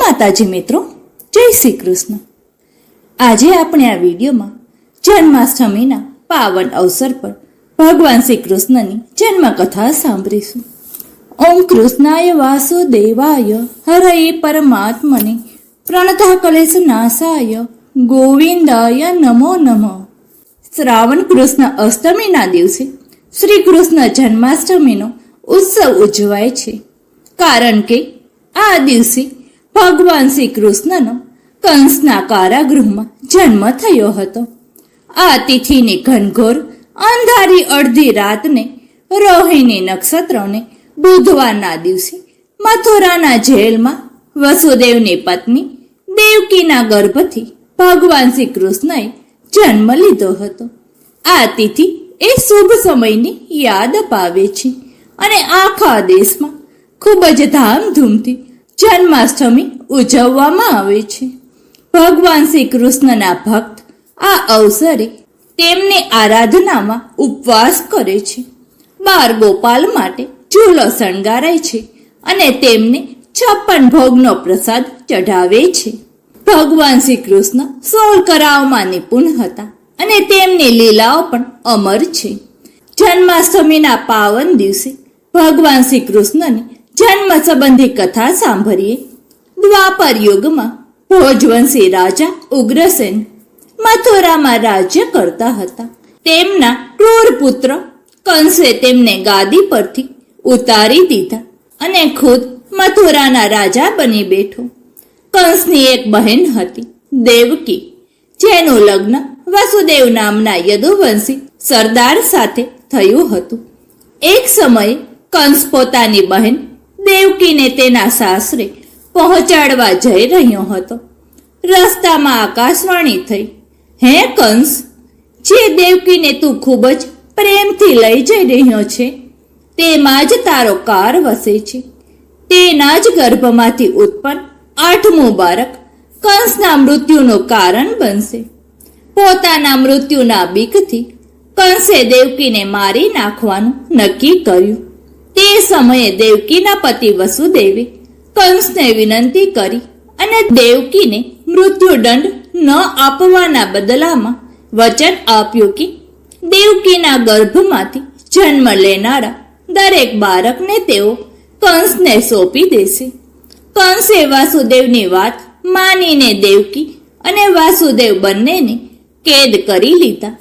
માતાજી મિત્રો, જય શ્રી કૃષ્ણ. આજે આપણે આ વિડીયોમાં જન્માષ્ટમીના પાવન અવસર પર ભગવાન શ્રી કૃષ્ણની જન્મકથા સાંભળીશું. ઓમ કૃષ્ણાય વાસુદેવાય, હરય પરમાત્મને પ્રણતા કલેશ નાશાય, ગોવિંદાય નમો નમઃ. શ્રાવણ કૃષ્ણ અષ્ટમીના દિવસે શ્રી કૃષ્ણ જન્માષ્ટમીનો ઉત્સવ ઉજવાય છે. કારણ કે આ દિવસે ભગવાન શ્રી કૃષ્ણનો કંસના કારાગૃહમાં જન્મ થયો હતો. આ તિથિની ઘનઘોર, અંધારી અડધી રાતને રોહિણી નક્ષત્રને બુધવારના દિવસે મથુરાના જેલમાં વસુદેવની પત્ની દેવકીના ગર્ભથી ભગવાન શ્રી કૃષ્ણએ જન્મ લીધો હતો. આ તિથિ એ શુભ સમયની યાદ અપાવે છે અને આખા દેશમાં ખૂબ જ ધામધૂમથી જન્માષ્ટમી ઉજવવામાં આવે છે. ભગવાન શ્રી કૃષ્ણના ભક્ત આ અવસરે તેમની આરાધનામાં ઉપવાસ કરે છે. બાર ગોપાલ માટે ચૂલો શણગારાય છે અને તેમને છપ્પન ભોગનો પ્રસાદ ચઢાવે છે. ભગવાન શ્રી કૃષ્ણ સોળ કરાવમાં નિપુણ હતા અને તેમની લીલાઓ પણ અમર છે. જન્માષ્ટમીના પાવન દિવસે ભગવાન શ્રી કૃષ્ણની જન્મ સંબંધી કથા સાંભળીએ. દ્વાપર યુગમાં ભોજવંશી રાજા ઉગ્રસેન મથુરામાં રાજ્ય કરતા હતા. તેમના ક્રૂર પુત્ર કંસે તેમને ગાદી પરથી ઉતારી દીધા અને ખુદ મથુરાના રાજા બની બેઠો. કંસની એક બહેન હતી, દેવકી, જેનું લગ્ન વસુદેવ નામના યદુવંશી સરદાર સાથે થયું હતું. એક સમયે કંસ પોતાની બહેન દેવકીને તેના સાસરે પહોંચાડવા જઈ રહ્યો હતો. રસ્તામાં આકાશવાણી થઈ. હે કંસ, જે દેવકીને તું ખૂબ જ પ્રેમથી લઈ જઈ રહ્યો છે, તેમાં જ તારો કાર વસે છે. તેના જ ગર્ભમાંથી ઉત્પન્ન આઠમું બાળક કંસના મૃત્યુનું કારણ બનશે. પોતાના મૃત્યુના બીકથી કંસે દેવકીને મારી નાખવાનું નક્કી કર્યું. તે સમયે દેવકીના પતિ વસુદેવે કંસને વિનંતી કરી અને દેવકીને મૃત્યુદંડ ન આપવાના બદલામાં વચન આપ્યું કે દેવકીના ગર્ભમાંથી જન્મ લેનારા દરેક બાળકને તેઓ કંસને સોંપી દેશે. કંસે વાસુદેવની વાત માનીને દેવકી અને વાસુદેવ બંનેને કેદ કરી લીધા.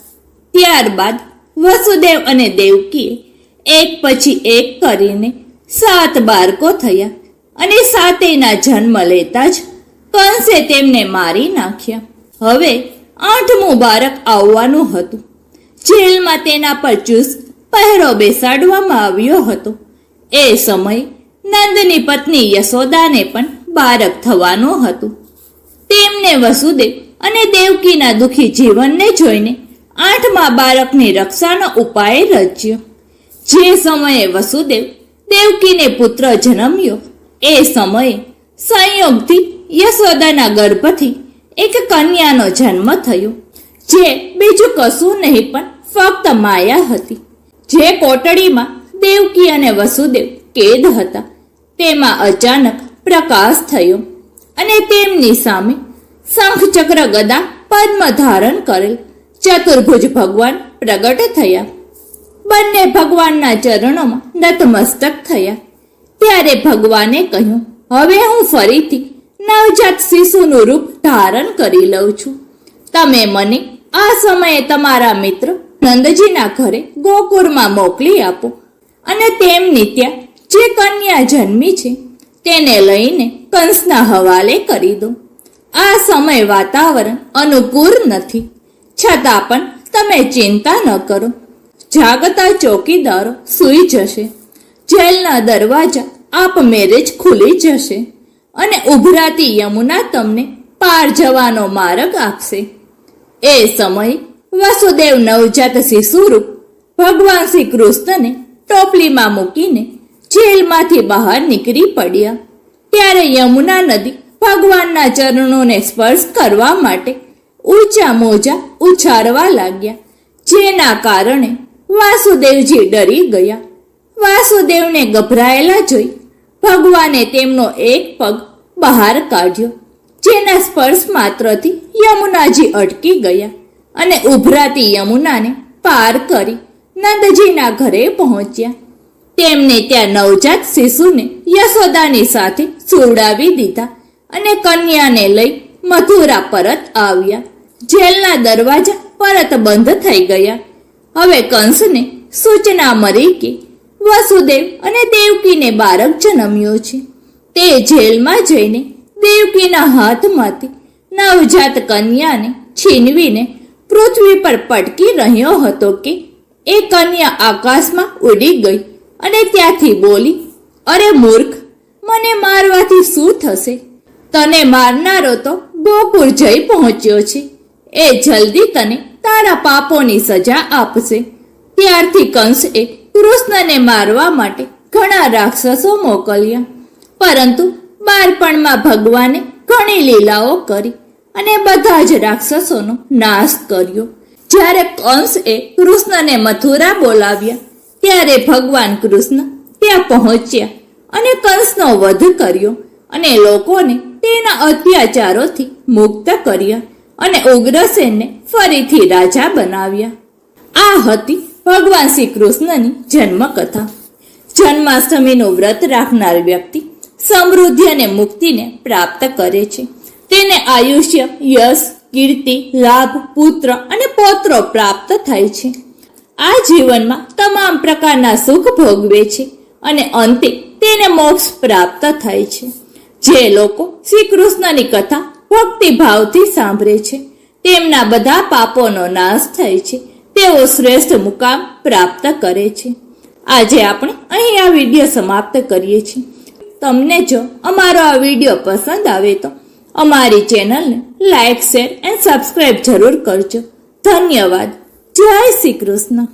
ત્યારબાદ વસુદેવ અને દેવકીએ એક પછી એક કરીને સાત બાળકો થયા અને સાતેના જન્મ લેતા જ કંસે તેમને મારી નાખ્યા. હવે આઠમું બાળક આવવાનું હતું. જેલમાં તેના પર ચુસ્ત પહેરો બેસાડવામાં આવ્યો હતો. એ સમયે નંદની પત્ની યશોદાને પણ બાળક થવાનું હતું. તેમને વસુદેવ અને દેવકીના દુખી જીવનને જોઈને આઠમા બાળકની રક્ષાનો ઉપાય રચ્યો. જે સમયે વસુદેવ દેવકીને પુત્ર જન્મ્યો, એ સમયે સંયોગથી યશોદાના ગર્ભથી એક કન્યાનો જન્મ થયો, જે બીજું કશું નહીં પણ ફક્ત માયા હતી. જે કોટડીમાં દેવકી અને વસુદેવ કેદ હતા, તેમાં અચાનક પ્રકાશ થયો અને તેમની સામે શંખ ચક્ર ગદા પદ્મ ધારણ કરેલ ચતુર્ભુજ ભગવાન પ્રગટ થયા. બંને ભગવાનના ચરણોમાં નતમસ્તક થયા. ત્યારે ભગવાને કહ્યું, હવે હું ફરીથી નવજાત શિશુનું રૂપ ધારણ કરી લઉં છું. તમે મને આ સમયે તમારા મિત્ર નંદજીના ઘરે ગોકુળમાં મોકલી આપો અને તેમની ત્યાં જે કન્યા જન્મી છે, તેને લઈને કંસના હવાલે કરી દો. આ સમય વાતાવરણ અનુકૂળ નથી. છતાં પણ તમે ચિંતા ન કરો. જાગતા ચોકીદારો સૂઈ જશે. જેલના દરવાજા આપમેરે જ ખુલી જશે અને ઉભરાતી યમુના તમને પાર જવાનો માર્ગ આપશે. એ સમયે વસુદેવ નવજાત શિશુરૂપ ભગવાન શ્રી કૃષ્ણને ટોપલીમાં મૂકીને જેલમાંથી બહાર નીકળી પડ્યા. ત્યારે યમુના નદી ભગવાનના ચરણોને સ્પર્શ કરવા માટે ઊંચા મોજા ઉછાળવા લાગ્યા. જેના કારણે વાસુદેવજી ડરી ગયા. વાસુદેવને ગભરાયેલા જોઈ ભગવાને તેમનો એક પગ બહાર કાઢ્યો, જેના સ્પર્શ માત્રથી યમુનાજી અટકી ગયા અને ઉભરાતી યમુનાને પાર કરી નંદજીના ઘરે પહોંચ્યા. તેમને ત્યાં નવજાત શિશુને યશોદાની સાથે સુવડાવી દીધા અને કન્યાને લઈ મથુરા પરત આવ્યા. જેલના દરવાજા પરત બંધ થઈ ગયા. હવે કંસને સૂચના મળી કે વસુદેવ અને દેવકીને બાળક જન્મ્યો છે. તે જેલમાં જઈને દેવકીના હાથમાંથી નવજાત કન્યાને છીનવીને પૃથ્વી પર પટકી રહ્યો હતો કે એ કન્યા આકાશમાં ઉડી ગઈ અને ત્યાંથી બોલી, અરે મૂર્ખ, મને મારવાથી શું થશે? તને મારનારો તો ગોકુળ જઈ પહોંચ્યો છે. એ જલ્દી તને તારા પાપોની સજા આપશે. ત્યારથી કંસએ કૃષ્ણને મારવા માટે ઘણા રાક્ષસો મોકલ્યા. પરંતુ બાળપણમાં ભગવાને ઘણી લીલાઓ કરી અને બધા જ રાક્ષસોનો નાશ કર્યો. જ્યારે કંસએ કૃષ્ણને મથુરા બોલાવ્યા, ત્યારે ભગવાન કૃષ્ણ ત્યાં પહોંચ્યા અને કંસનો વધ કર્યો અને લોકોને તેના અત્યાચારોથી મુક્ત કર્યા. અને ઉગ્રસેનને ફરીથી રાજા બનાવ્યા. આ હતી ભગવાન શ્રી કૃષ્ણની જન્મકથા. જન્માષ્ટમીનું વ્રત રાખનાર વ્યક્તિ સમૃદ્ધિ અને મુક્તિને પ્રાપ્ત કરે છે. તેને આયુષ્ય, યશ, કીર્તિ, લાભ, પુત્ર અને પૌત્રો પ્રાપ્ત થાય છે. આ જીવનમાં તમામ પ્રકારના સુખ ભોગવે છે અને અંતે તેને મોક્ષ પ્રાપ્ત થાય છે. જે લોકો શ્રી કૃષ્ણની કથા ભક્તિભાવથી સાંભળે છે. તેમના બધા પાપોનો નાશ થાય છે. તેઓ શ્રેષ્ઠ મુકામ પ્રાપ્ત કરે છે. આજે આપણે અહીં આ વીડિયો સમાપ્ત કરીએ છીએ. તમને જો અમારો આ વીડિયો પસંદ આવે તો અમારી ચેનલને લાઈક, શેર એન્ડ સબસ્ક્રાઈબ જરૂર કરજો. ધન્યવાદ. જય શ્રી કૃષ્ણ.